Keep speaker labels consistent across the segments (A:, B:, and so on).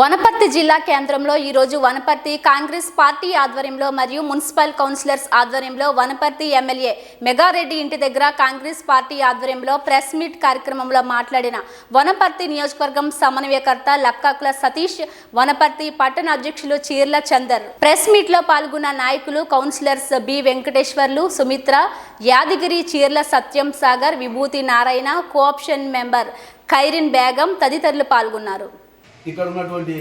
A: వనపర్తి జిల్లా కేంద్రంలో ఈరోజు వనపర్తి కాంగ్రెస్ పార్టీ ఆధ్వర్యంలో మరియు మున్సిపల్ కౌన్సిలర్స్ ఆధ్వర్యంలో వనపర్తి ఎమ్మెల్యే మెగారెడ్డి ఇంటి దగ్గర కాంగ్రెస్ పార్టీ ఆధ్వర్యంలో ప్రెస్ మీట్ కార్యక్రమంలో మాట్లాడిన వనపర్తి నియోజకవర్గం సమన్వయకర్త లక్కాకుల సతీష్ వనపర్తి పట్టణ అధ్యక్షులు చీర్ల చందర్. ప్రెస్ మీట్లో పాల్గొన్న నాయకులు councillors B Venkateswarlu Sumitra Yadagiri Cheerla Satyam Sagar Vibhuti Narayana co-option member Khairin Begum తదితరులు పాల్గొన్నారు.
B: ఇక్కడ ఉన్నటువంటి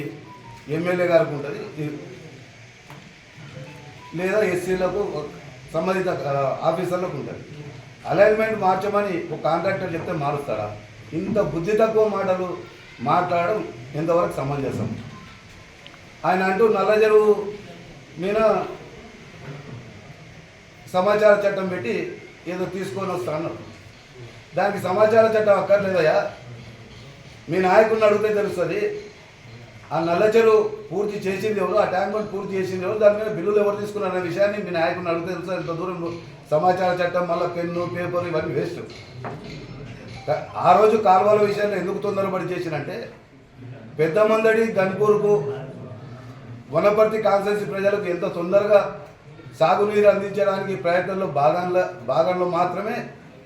B: ఎమ్మెల్యే గారికి ఉంటుంది. లేదా ఎస్సీలకు సంబంధిత ఆఫీసర్లకు ఉంటుంది. అలైన్మెంట్ మార్చమని ఒక కాంట్రాక్టర్ చెప్తే మారుస్తారా? ఇంత బుద్ధి తక్కువ మాటలు మాట్లాడడం ఎంతవరకు సమంజసం? ఆయన అంటూ నల్ల చెరువు మీద సమాచార చట్టం పెట్టి ఏదో తీసుకొని వస్తాను దానికి సమాచార చట్టం అక్కర్లేదయ్యా. మీ నాయకుడిని అడిగితే తెలుస్తుంది. ఆ నల్లచెరు పూర్తి చేసింది ఎవరు? ఆ ట్యాంక్ బండ్ పూర్తి చేసింది ఎవరు? దాని మీద బిల్లులు ఎవరు తీసుకున్నారు అనే విషయాన్ని మీ నాయకుడిని అడిగితే తెలుస్తుంది ఇంత దూరం సమాచార చట్టం మళ్ళీ పెన్ను పేపర్ ఇవన్నీ వేస్ట్. ఆ రోజు కాలువల విషయాన్ని ఎందుకు తొందరపడి చేసినంటే పెద్ద మందడి గన్పూర్కు వనపర్తి కాన్స్టెన్సీ ప్రజలకు ఎంత తొందరగా సాగునీరు అందించడానికి ప్రయత్నంలో భాగంలో భాగంలో మాత్రమే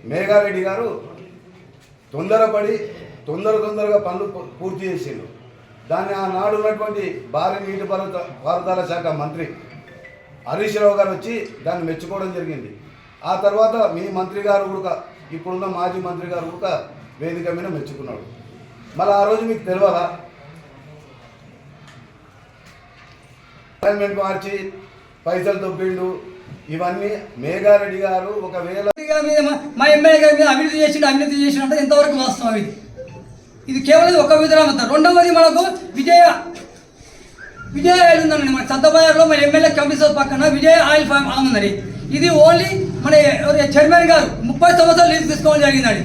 B: మేఘారెడ్డి గారు తొందరపడి తొందర తొందరగా పనులు పూర్తి చేసిండు. దాన్ని ఆనాడు ఉన్నటువంటి భారీ నీటిపారుత పారుదల శాఖ మంత్రి హరీష్ రావు గారు వచ్చి దాన్ని మెచ్చుకోవడం జరిగింది. ఆ తర్వాత మీ మంత్రి గారు కూడా ఇప్పుడున్న మాజీ మంత్రి గారు కూడా వేదిక మీద మెచ్చుకున్నాడు. మళ్ళీ ఆ రోజు మీకు తెలియదా అలైన్మెంట్ మార్చి పైసలు దొబ్బిండు. ఇవన్నీ మేఘారెడ్డి గారు ఒకవేళ
C: మా- ఎమ్మెల్యే గారి మీద అభివృద్ధి చేసిండు అభివృద్ధి చేసిండు అంటే ఎంతవరకు వాస్తవం ఇది. ఇది కేవలం ఒక విధానం రెండవది మనకు విజయ విజయ ఆయిల్ ఉందండి మన సంతబజార్లో మన ఎమ్మెల్యే కమిషనర్ పక్కన విజయ ఆయిల్ ఫామ్ ఉందండి ఇది ఓన్లీ మన చైర్మన్ గారు ముప్పై సంవత్సరాలు లీజ్ తీసుకోవడం జరిగిందండి.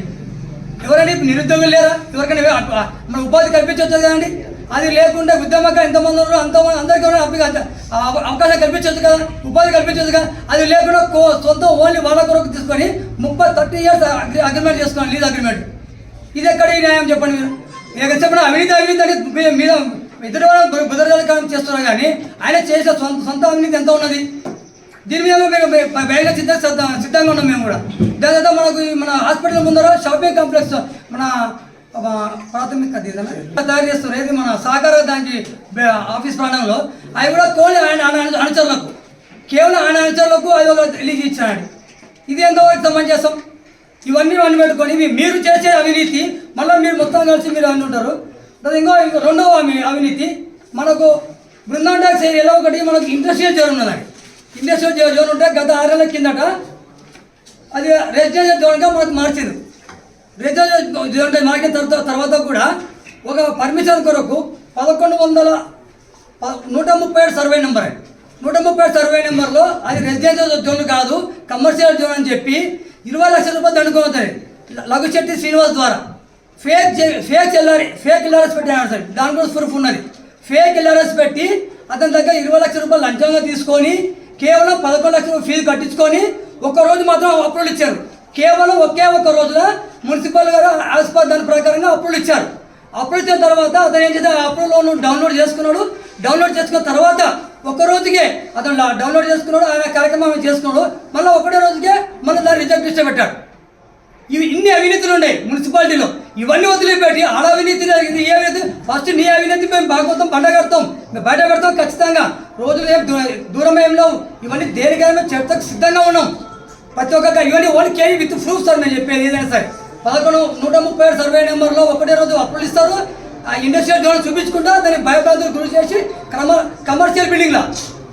C: ఎవరైనా నిరుద్యోగులు లేరా? ఎవరికైనా మన ఉపాధి కల్పించవచ్చు కదండి. అది లేకుండా ఉద్యమక ఎంతమంది ఉన్నారో అంతమంది అందరికీ కూడా అవకాశం కల్పించవచ్చు కదా? ఉపాధి కల్పించవచ్చు కదా? అది లేకుండా సొంత ఓన్లీ వాళ్ళ కొరకు తీసుకొని ముప్పై థర్టీ ఇయర్స్ అగ్రిమెంట్ చేసుకోండి లీజ్ అగ్రిమెంట్. ఇది ఎక్కడ ఈ న్యాయం చెప్పండి మీరు? నేను చెప్పండి అవినీతి అవినీతి అంటే మీద ఇద్దరు బుధరకాలం చేస్తున్నారు కానీ ఆయన చేసిన సొంత సొంత అవినీతి ఎంత ఉన్నది? దీని మీద మేము బయట సిద్ధ సిద్ధంగా ఉన్నాం మేము కూడా. దాని తర్వాత మనకు మన హాస్పిటల్ ముందర షాపింగ్ కాంప్లెక్స్ మన ప్రాథమిక తయారు చేస్తారు. ఏది? మన సహకార దానికి ఆఫీస్ ప్రాంతంలో అవి కూడా కోని ఆయన ఆయన అనుచరులకు. కేవలం ఆయన అనుచరులకు అది ఒక రిలీజ్ ఇచ్చాడు ఇది ఎంతవరకు సమంజసం ఇవన్నీ అన్ని పెట్టుకొని ఇవి మీరు చేసే అవినీతి మళ్ళీ మీరు మొత్తం కలిసి మీరు అన్ని ఉంటారు. ఇంకో రెండవ అవినీతి మనకు బృందం ట్యాక్స్ ఏరియాలో ఒకటి మనకు ఇండస్ట్రియల్ జోన్ ఉన్నదండి ఇండస్ట్రియల్ జోన్ ఉంటే గత ఆరేళ్ళ కిందట అది రెసిడెన్షియల్ జోన్గా మనకు మార్చింది. రెసిడెన్షియల్ జోన్ మార్చిన తర్వాత తర్వాత కూడా ఒక పర్మిషన్ కొరకు పదకొండు వందల నూట ముప్పై ఏడు సర్వే నెంబర్ నూట ముప్పై ఏడు సర్వే నెంబర్లో అది రెసిడెన్షియల్ జోన్ కాదు కమర్షియల్ జోన్ అని చెప్పి ఇరవై లక్షల రూపాయలు దండుకోబోతుంది లఘుశెట్టి శ్రీనివాస్ ద్వారా. Fake fake LR fake LRS పెట్టాడు సార్. దాని కూడా ప్రూఫ్ ఉన్నది. ఫేక్ ఎల్ఆర్ఎస్ పెట్టి అతని దగ్గర ఇరవై లక్షల రూపాయలు లంచంగా తీసుకొని కేవలం పదకొండు లక్షల రూపాయలు ఫీజు కట్టించుకొని ఒక రోజు మాత్రం అప్రూవల్ ఇచ్చారు. కేవలం ఒకే ఒక రోజున మున్సిపల్ గారు ఆస్పత్రి దాని ప్రకారంగా అప్రూవల్ ఇచ్చారు. అప్రూవల్ ఇచ్చిన తర్వాత అతను ఏం చేస్తే అప్రూవల్ లోన్ డౌన్లోడ్ చేసుకున్నాడు. డౌన్లోడ్ చేసుకున్న తర్వాత ఒక రోజుకే అతను డౌన్లోడ్ చేసుకున్నాడు. ఆయన కార్యక్రమం చేసుకున్నాడు. మళ్ళీ ఒకటే రోజుకే మళ్ళీ ఇవి ఇన్ని అవినీతులు ఉన్నాయి మున్సిపాలిటీలో. ఇవన్నీ వదిలిపెట్టి ఆడ అవినీతి జరిగింది ఏ అవినీతి. ఫస్ట్ నీ అవినీతి మేము బాగోతాం పండ కడతాం. మేము బయట పెడతాం ఖచ్చితంగా. రోజులు ఏం దూరం ఏం లేవు. ఇవన్నీ దేనికైనా మేము చర్చకు సిద్ధంగా ఉన్నాం. ప్రతి ఒక్క ఇవన్నీ only KV with proof sir నేను చెప్పేది ఏదైనా సరే. పదకొండు నూట ముప్పై ఏడు సర్వే నెంబర్లో ఒకటే రోజు అప్పులు ఇస్తారు. ఆ ఇండస్ట్రియల్ జోన్ చూపించుకుంటా దాన్ని భయభ్రాంతులు గురి చేసి క్రమ కమర్షియల్ బిల్డింగ్లా.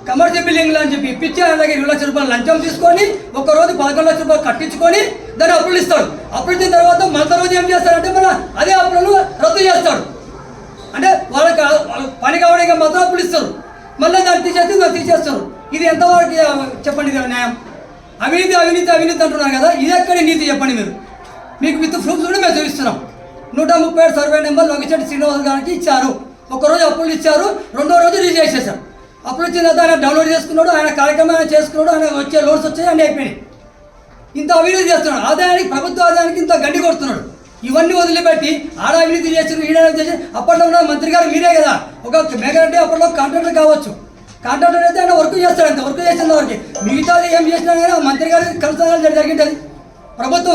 C: కమర్షియల్ బిల్డింగ్లు అని చెప్పి ఇప్పించి ఆయన దగ్గర ఇరవై లక్షల రూపాయలు లంచం తీసుకొని ఒక రోజు పదకొండు లక్షల రూపాయలు కట్టించుకొని దాన్ని అప్పులు ఇస్తాడు. అప్పులు ఇచ్చిన తర్వాత మళ్ళీ రోజు ఏం చేస్తాడంటే మన అదే అప్పులను రద్దు చేస్తాడు. అంటే వాళ్ళకి వాళ్ళు పని కావడానికి మాత్రం అప్పులు ఇస్తారు. మళ్ళీ దాన్ని తీసేస్తే దాన్ని తీసేస్తారు. ఇది ఎంతవరకు చెప్పండి ఇది న్యాయం? అవినీతి అవినీతి అవినీతి అంటున్నారు కదా ఇది ఎక్కడి నీతి చెప్పండి మీరు? మీకు విత్ ప్రూఫ్స్ కూడా మేము చూపిస్తున్నాం. నూట ముప్పై ఏడు సర్వే నెంబర్ లొకేషన్ శ్రీనివాస్ గారికి ఇచ్చారు. ఒక రోజు అప్పులు ఇచ్చారు. రెండో రోజు రిలీజ్ చేసేసారు అప్పుడు వచ్చిన ఆయన డౌన్లోడ్ చేసుకున్నాడు ఆయన కార్యక్రమం ఆయన చేసుకున్నాడు ఆయన వచ్చే లోన్స్ వచ్చాయి అన్నీ అయిపోయినాయి. ఇంత అవినీతి చేస్తున్నాడు. ఆదాయానికి ప్రభుత్వ ఆదాయానికి ఇంత గండి కొడుతున్నాడు. ఇవన్నీ వదిలిపెట్టి ఆడ అవినీతి చేసిన ఈడ చేసి అప్పట్లో ఉన్న మంత్రి గారు మీరే కదా. ఒక మేఘరెడ్డి అప్పట్లో కాంట్రాక్టర్ కావచ్చు. కాంట్రాక్టర్ అయితే ఆయన వర్క్ చేస్తాడు అంత వర్క్ చేసిన వరకు మిగతాది ఏం చేసినా కానీ మంత్రి గారు కలుస్తాలు జరిగింది ప్రభుత్వం